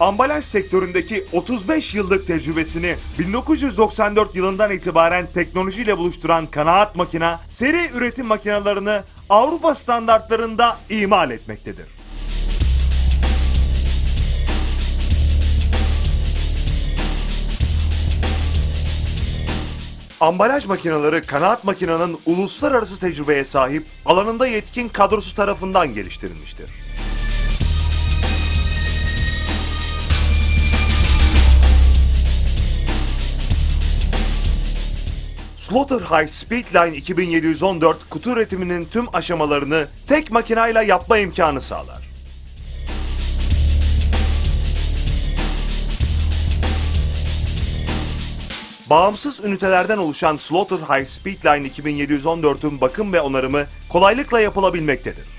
ambalaj sektöründeki 35 yıllık tecrübesini 1994 yılından itibaren teknolojiyle buluşturan Kanaat Makina, seri üretim makinalarını Avrupa standartlarında imal etmektedir. Ambalaj makineleri Kanaat Makina'nın uluslararası tecrübeye sahip alanında yetkin kadrosu tarafından geliştirilmiştir. Slaughter High Speedline 2714 kutu üretiminin tüm aşamalarını tek makinayla yapma imkanı sağlar. Bağımsız ünitelerden oluşan Slaughter High Speedline 2714'ün bakım ve onarımı kolaylıkla yapılabilmektedir.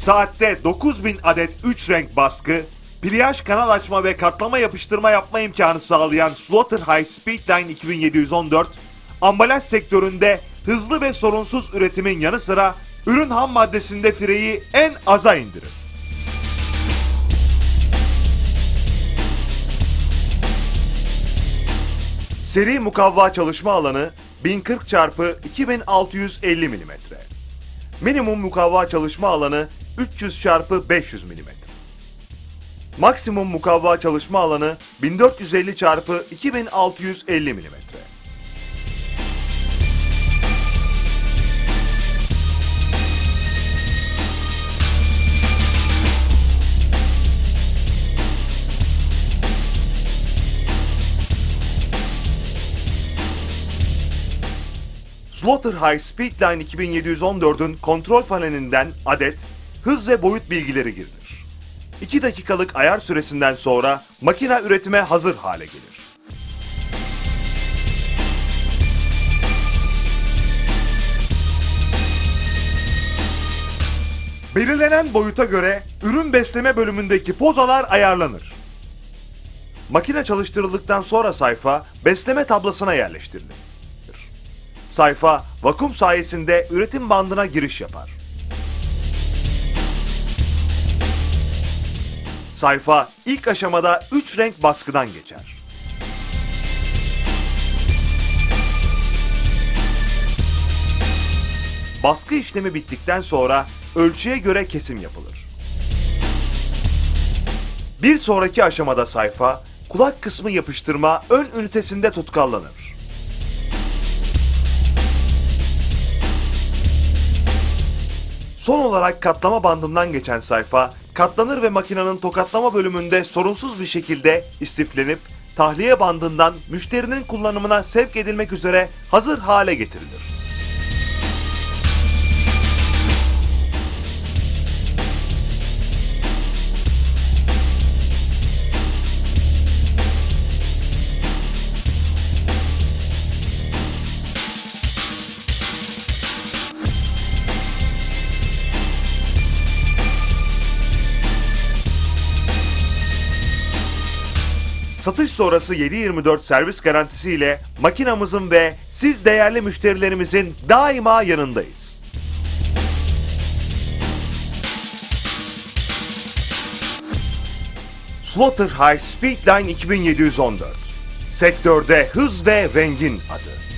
Saatte 9000 adet 3 renk baskı, pliyaj kanal açma ve katlama yapıştırma yapma imkanı sağlayan Slaughter High Speedline 2714, ambalaj sektöründe hızlı ve sorunsuz üretimin yanı sıra ürün ham maddesinde fireyi en aza indirir. Seri mukavva çalışma alanı 1040 çarpı 2650 mm. Minimum mukavva çalışma alanı 300 çarpı 500 mm. Maksimum mukavva çalışma alanı 1450 çarpı 2650 mm. Slaughter High Speedline 2714'ün kontrol panelinden adet, hız ve boyut bilgileri girilir. 2 dakikalık ayar süresinden sonra makine üretime hazır hale gelir. Belirlenen boyuta göre ürün besleme bölümündeki pozalar ayarlanır. Makine çalıştırıldıktan sonra sayfa besleme tablasına yerleştirilir. Sayfa vakum sayesinde üretim bandına giriş yapar. Sayfa ilk aşamada 3 renk baskıdan geçer. Baskı işlemi bittikten sonra ölçüye göre kesim yapılır. Bir sonraki aşamada sayfa kulak kısmı yapıştırma ön ünitesinde tutkallanır. Son olarak katlama bandından geçen sayfa katlanır ve makinenin tokatlama bölümünde sorunsuz bir şekilde istiflenip tahliye bandından müşterinin kullanımına sevk edilmek üzere hazır hale getirilir. Satış sonrası 7/24 servis garantisi ile makinamızın ve siz değerli müşterilerimizin daima yanındayız. Slaughter High Speedline 2714 Sektörde hız ve rengin adı.